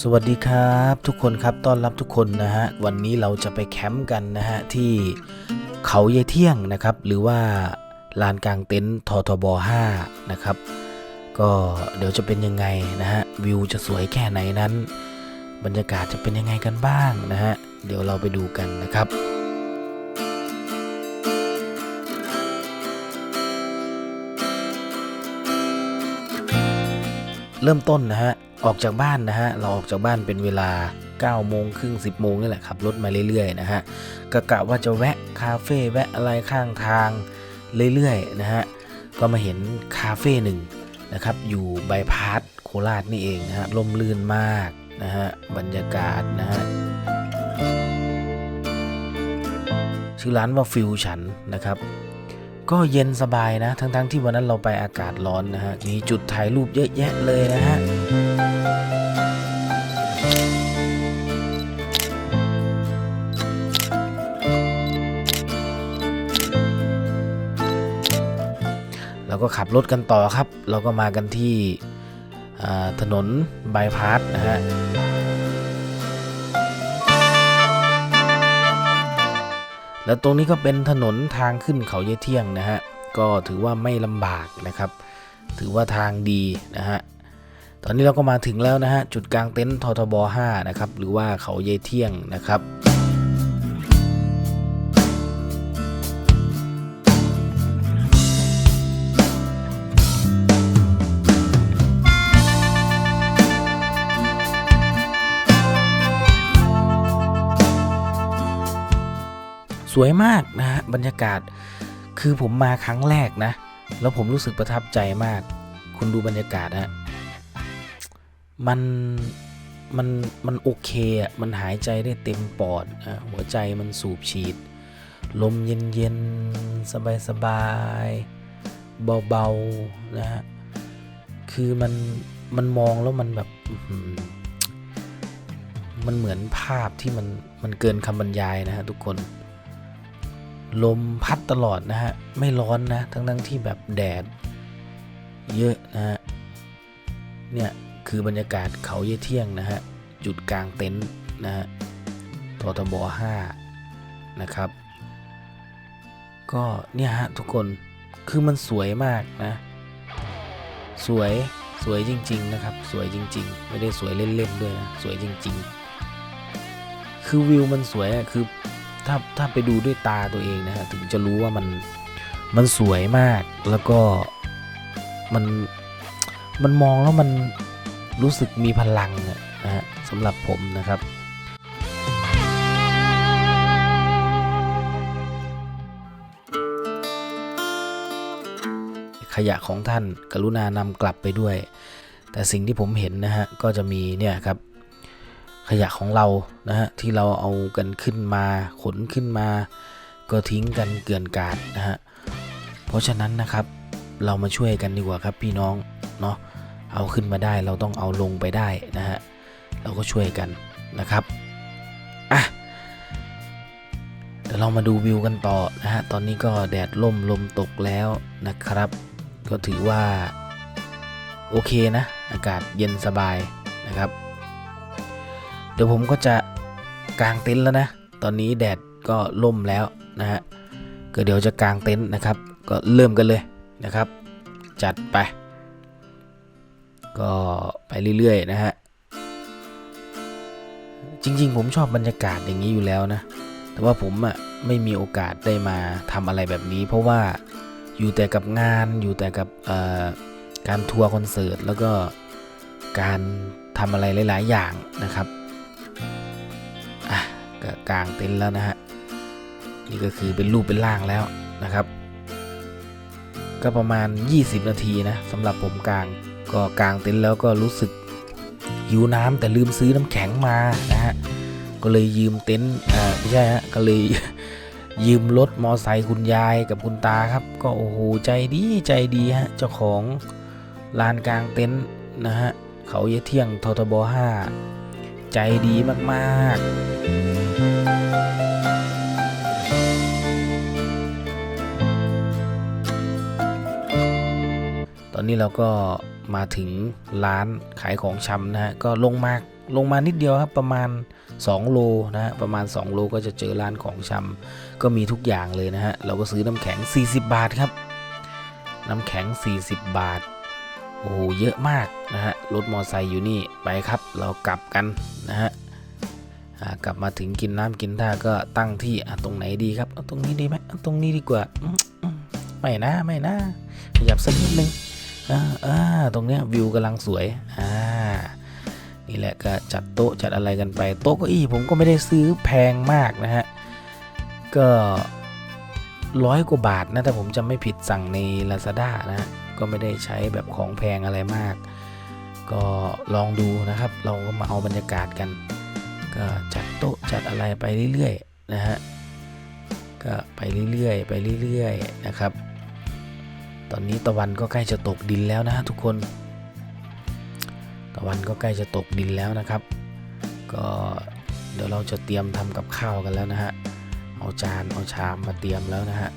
สวัสดีครับทุกคนครับต้อนรับทุกคนนะฮะวันนี้เราจะไปแคมป์กันนะฮะที่เขาเยเที่ยงนะครับ หรือว่าลานกลางเต็นท์ททบ5นะครับ ก็เดี๋ยวจะเป็นยังไงนะฮะวิวจะสวยแค่ไหนนั้น บรรยากาศจะเป็นยังไงกันบ้างนะฮะเดี๋ยวเราไปดูกันนะครับ เริ่มต้นนะฮะ ออกจากบ้านนะฮะ เราออกจากบ้านเป็นเวลา9โมงครึ่ง10โมงนี่แหละขับรถมาเรื่อยๆนะฮะก็กะว่าจะแวะคาเฟ่แวะอะไรข้างทางเรื่อยๆนะฮะ ก็มาเห็นคาเฟ่หนึ่งนะครับ อยู่บายพาสโคราชนี่เองนะฮะร่มรื่นมากนะฮะ บรรยากาศนะฮะชื่อร้านว่าฟิวฉันนะครับ ก็เย็นสบายนะ ทั้งๆที่วันนั้นเราไปอากาศร้อนนะฮะ มีจุดถ่ายรูปเยอะแยะเลยนะฮะเราก็ขับรถกันต่อครับ เราก็มากันที่ถนนบายพาสนะฮะ แล้วตรงนี้ก็เป็นถนนทางขึ้นเขาเยเที่ยงนะฮะ ก็ถือว่าไม่ลำบากนะครับ ถือว่าทางดีนะฮะ ตอนนี้เราก็มาถึงแล้วนะฮะ จุดกลางเต็นท์ททบ 5 นะครับ หรือว่าเขาเยเที่ยงนะครับ สวยมากนะฮะบรรยากาศ คือผมมาครั้งแรกนะ แล้วผมรู้สึกประทับใจมาก คุณดูบรรยากาศฮะมันมันมันโอเคอะมันหายใจได้เต็มปอดอะหัวใจมันสูบฉีด ลมเย็นเย็นสบายสบายเบาๆนะฮะคือมันมันมองแล้วมันแบบมันเหมือนภาพที่มันมันเกินคำบรรยายนะฮะทุกคน ลมพัดตลอดนะฮะ ไม่ร้อนนะ ทั้งทั้งที่แบบแดด เยอะนะฮะ เนี่ยคือบรรยากาศเขาเยเที่ยงนะฮะ จุดกลางเต็นท์นะฮะททบ5นะครับ ก็เนี่ยฮะทุกคน คือมันสวยมากนะ สวยสวยจริง ๆ นะครับ สวยจริง ๆ ไม่ได้สวยเล่น ๆ ด้วยนะ สวยจริง ๆ คือวิวมันสวยอะคือ ถ้าถ้าไปดูด้วยตาตัวเองนะฮะถึงจะรู้ว่ามันมันสวยมากแล้วก็มันมันมองแล้วมันรู้สึกมีพลังนะฮะสำหรับผมนะครับขยะของท่านกรุณานำกลับไปด้วย แต่สิ่งที่ผมเห็นนะฮะก็จะมีเนี่ยครับ ขยะของเรานะฮะที่เราเอากันขึ้นมาขนขึ้นมา ก็ทิ้งกันเกลื่อนกาดนะฮะเพราะฉะนั้นนะครับเรามาช่วยกันดีกว่าครับพี่น้องเนาะเอาขึ้นมาได้เราต้องเอาลงไปได้นะฮะเราก็ช่วยกันนะครับอะเดี๋ยวเรามาดูวิวกันต่อนะฮะตอนนี้ก็แดดล่มลมตกแล้วนะครับ ก็ถือว่าโอเคนะ อากาศเย็นสบายนะครับ เดี๋ยวผมก็จะกางเต็นท์แล้วนะ ตอนนี้แดดก็ล่มแล้วนะฮะ ก็เดี๋ยวจะกางเต็นท์นะครับ ก็เริ่มกันเลยนะครับ จัดไป ก็ไปเรื่อยๆนะฮะ จริงๆ ผมชอบบรรยากาศอย่างนี้อยู่แล้วนะ แต่ว่าผมอะ่ะไม่มีโอกาสได้มาทำอะไรแบบนี้ เพราะว่าอยู่แต่กับงานอยู่แต่กับการทัวร์คอนเสิร์ตแล้วก็การทำอะไรหลาย ๆ อย่างนะครับ ก็กางเต็นท์แล้วนะฮะนี่ก็คือเป็นรูปเป็นร่างแล้วนะครับ ก็ประมาณ 20 นาทีนะสำหรับผมกางก็กางเต็นท์แล้วก็รู้สึกหิวน้ำแต่ลืมซื้อน้ำแข็งมานะฮะก็เลยยืมเต็นท์อ่าไม่ใช่ฮะก็เลยยืมรถมอไซค์คุณยายกับคุณตาครับ ก็โอ้โหใจดีใจดีฮะเจ้าของลานกลางเต็นท์นะฮะเขาเยเที่ยงททบ5ใจดีมากๆ นี้เราก็มาถึงร้านขายของชำนะฮะก็ลงมาลงมานิดเดียวครับประมาณ 2 โลนะฮะประมาณ 2 โลก็จะเจอร้านของชำก็มีทุกอย่างเลยนะฮะเราก็ซื้อน้ำแข็ง 40 บาทครับ น้ำแข็ง 40 บาทโอ้โหเยอะมากนะฮะรถมอไซค์อยู่นี่ไปครับ เรากลับกันนะฮะกลับมาถึงกินน้ำกินท่าก็ตั้งที่ตรงไหนดีครับตรงนี้ดีไหมตรงนี้ดีกว่าไม่นะไม่นะขยับสักนิดนึง อ่าอ่าตรงเนี้ยวิวกำลังสวยอ่านี่แหละก็จัดโต๊ะจัดอะไรกันไป โต๊ะเก้าอี้ผมก็ไม่ได้ซื้อแพงมากนะฮะ ก็ร้อยกว่าบาทนะถ้าผมจำไม่ผิดสั่งใน Lazada นะ ก็ไม่ได้ใช้แบบของแพงอะไรมาก ก็ลองดูนะครับ เราก็มาเอาบรรยากาศกัน ก็จัดโต๊ะจัดอะไรไปเรื่อยๆนะฮะ ก็ไปเรื่อยๆไปเรื่อยๆนะครับ ตอนนี้ตะวันก็ใกล้จะตกดินแล้วนะทุกคน ตะวันก็ใกล้จะตกดินแล้วนะครับ ก็เดี๋ยวเราจะเตรียมทำกับข้าวกันแล้วนะฮะ เอาจานเอาชามมาเตรียมแล้วนะฮะ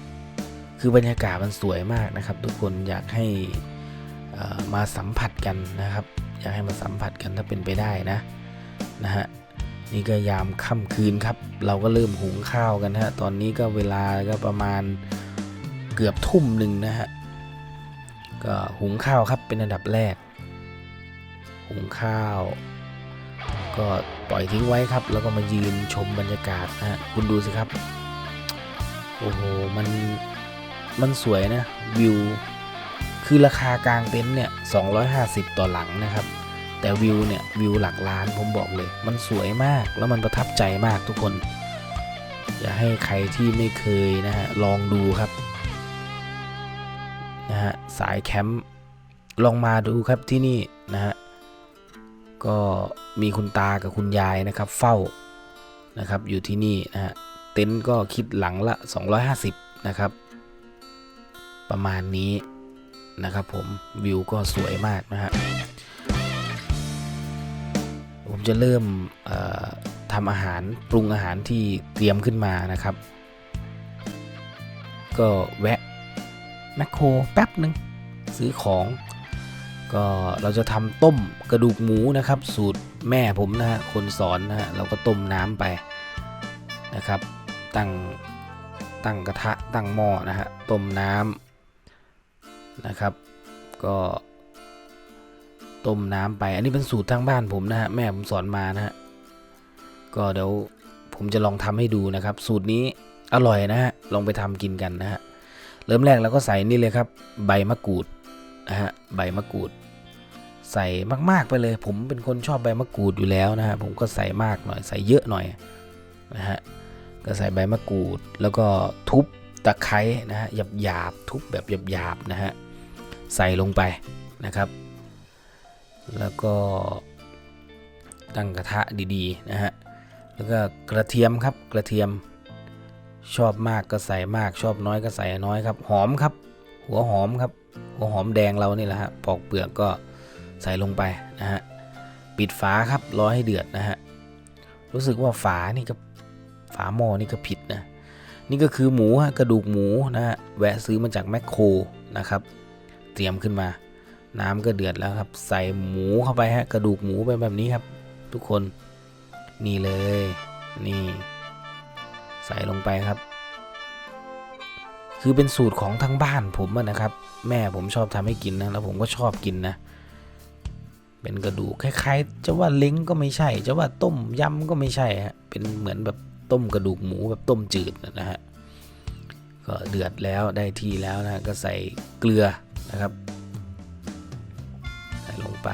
คือบรรยากาศมันสวยมากนะครับ ทุกคนอยากให้มาสัมผัสกันนะครับ อยากให้มาสัมผัสกันถ้าเป็นไปได้นะนะฮะนี่ก็ยามค่ำคืนครับ เราก็เริ่มหุงข้าวกันฮะ ตอนนี้ก็เวลาก็ประมาณเกือบทุ่มหนึ่งนะฮะ ก็หุงข้าวครับเป็นอันดับแรก หุงข้าว ก็ปล่อยทิ้งไว้ครับ แล้วก็มายืนชมบรรยากาศนะฮะคุณดูสิครับ โอ้โหมันมันสวยนะวิวคือราคากลางเต็นท์เนี่ย 250 ต่อหลังนะครับ แต่วิวเนี่ย วิวหลักล้านผมบอกเลย มันสวยมากแล้วมันประทับใจมากทุกคน อยาให้ใครที่ไม่เคยนะฮะ ลองดูครับ นะฮะสายแคมป์ลองมาดูครับที่นี่นะฮะก็มีคุณตากับคุณยายนะครับ เฝ้านะครับอยู่ที่นี่นะฮะเต็นท์ก็คิดหลังละ 250 นะครับ ประมาณนี้นะครับผมวิวก็สวยมากนะฮะผมจะเริ่มทำอาหารปรุงอาหารที่เตรียมขึ้นมานะครับ ก็แวะ แมคโครแป๊บหนึ่งซื้อของ ก็เราจะทำต้มกระดูกหมูนะครับ สูตรแม่ผมนะฮะคนสอนนะฮะเราก็ต้มน้ำไปนะครับ ตั้งตั้งกระทะตั้งหม้อนะฮะต้มน้ำนะครับ ก็ต้มน้ำไป อันนี้เป็นสูตรทางบ้านผมนะฮะแม่ผมสอนมานะฮะก็เดี๋ยวผมจะลองทำให้ดูนะครับ สูตรนี้อร่อยนะฮะลองไปทำกินกันนะฮะ เริ่มแรกเราก็ใส่นี่เลยครับ ใบมะกรูดนะฮะใบมะกรูด ใส่มากๆไปเลย ผมเป็นคนชอบใบมะกรูดอยู่แล้วนะฮะผมก็ใส่มากหน่อยใส่เยอะหน่อยนะฮะก็ใส่ใบมะกรูด แล้วก็ทุบตะไคร้นะฮะหยาบๆทุบแบบหยาบๆนะฮะใส่ลงไปนะครับ แล้วก็ตั้งกระทะดีๆนะฮะแล้วก็กระเทียมครับกระเทียม ชอบมากก็ใส่มาก ชอบน้อยก็ใส่น้อยครับ หอมครับ หัวหอมครับ หัวหอมแดงเรานี่แหละฮะปอกเปลือกก็ใส่ลงไปนะฮะปิดฝาครับรอให้เดือดนะฮะรู้สึกว่าฝานี่ก็ฝาหม้อนี่ก็ผิดนะนี่ก็คือหมูฮะกระดูกหมูนะฮะแวะซื้อมาจากแมคโครนะครับ เตรียมขึ้นมา น้ำก็เดือดแล้วครับ ใส่หมูเข้าไปฮะกระดูกหมูไปแบบนี้ครับ ทุกคนนี่เลยนี่ ใส่ลงไปครับ คือเป็นสูตรของทางบ้านผมนะครับ แม่ผมชอบทำให้กินนะแล้วผมก็ชอบกินนะ เป็นกระดูกคล้ายๆจะว่าเล้งก็ไม่ใช่ จะว่าต้มยำก็ไม่ใช่ฮะเป็นเหมือนแบบต้มกระดูกหมูแบบต้มจืดนะฮะก็เดือดแล้วได้ที่แล้วนะก็ใส่เกลือนะครับ ใส่ลงไป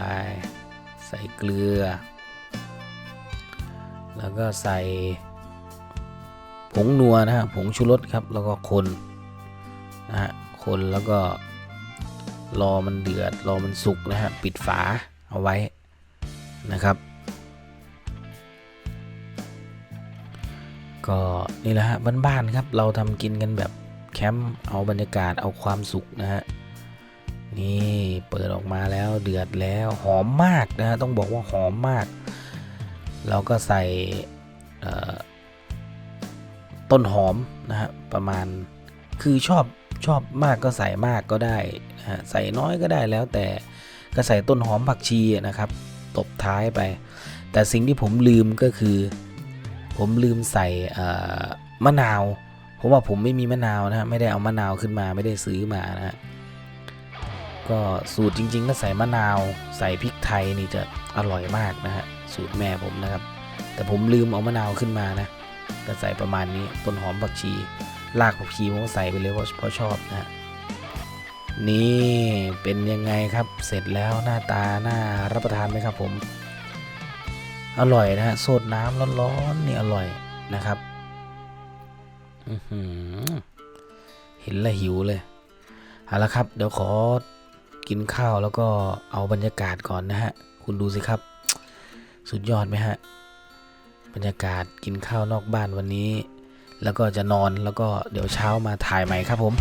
ใส่เกลือ แล้วก็ใส่ ผงนัวนะฮะผงชูรสครับ แล้วก็คนนะฮะคนแล้วก็รอมันเดือด รอมันสุกนะฮะปิดฝาเอาไว้นะครับ ก็นี่แหละฮะบ้านๆครับเราทำกินกันแบบแคมป์เอาบรรยากาศเอาความสุขนะฮะนี่เปิดออกมาแล้วเดือดแล้วหอมมากนะฮะต้องบอกว่าหอมมาก เราก็ใส่เอ่อ ต้นหอมนะฮะประมาณคือชอบชอบมากก็ใส่มากก็ได้นะฮะใส่น้อยก็ได้แล้วแต่ก็ใส่ต้นหอมผักชีนะครับ ตบท้ายไป แต่สิ่งที่ผมลืมก็คือ ผมลืมใส่มะนาวเพราะว่าผมไม่มีมะนาวนะฮะไม่ได้เอามะนาวขึ้นมาไม่ได้ซื้อมานะฮะก็สูตรจริง ๆ ก็ใส่มะนาว ใส่พริกไทยนี่จะอร่อยมากนะฮะสูตรแม่ผมนะครับ แต่ผมลืมเอามะนาวขึ้นมานะ ก็ใส่ประมาณนี้ต้นหอมผักชีรากผักชีผมใส่ไปเลยเพราะเพราะชอบนะนี่เป็นยังไงครับเสร็จแล้วหน้าตาหน่ารับประทานไหมครับผม อร่อยนะฮะโซดน้ำร้อนๆนี่อร่อยนะครับเห็นแล้วหิวเลยเอาละครับ เดี๋ยวขอกินข้าวแล้วก็เอาบรรยากาศก่อนนะฮะ คุณดูสิครับ สุดยอดไหมฮะ บรรยากาศกินข้าวนอกบ้านวันนี้ แล้วก็จะนอนแล้วก็เดี๋ยวเช้ามาถ่ายใหม่ครับผม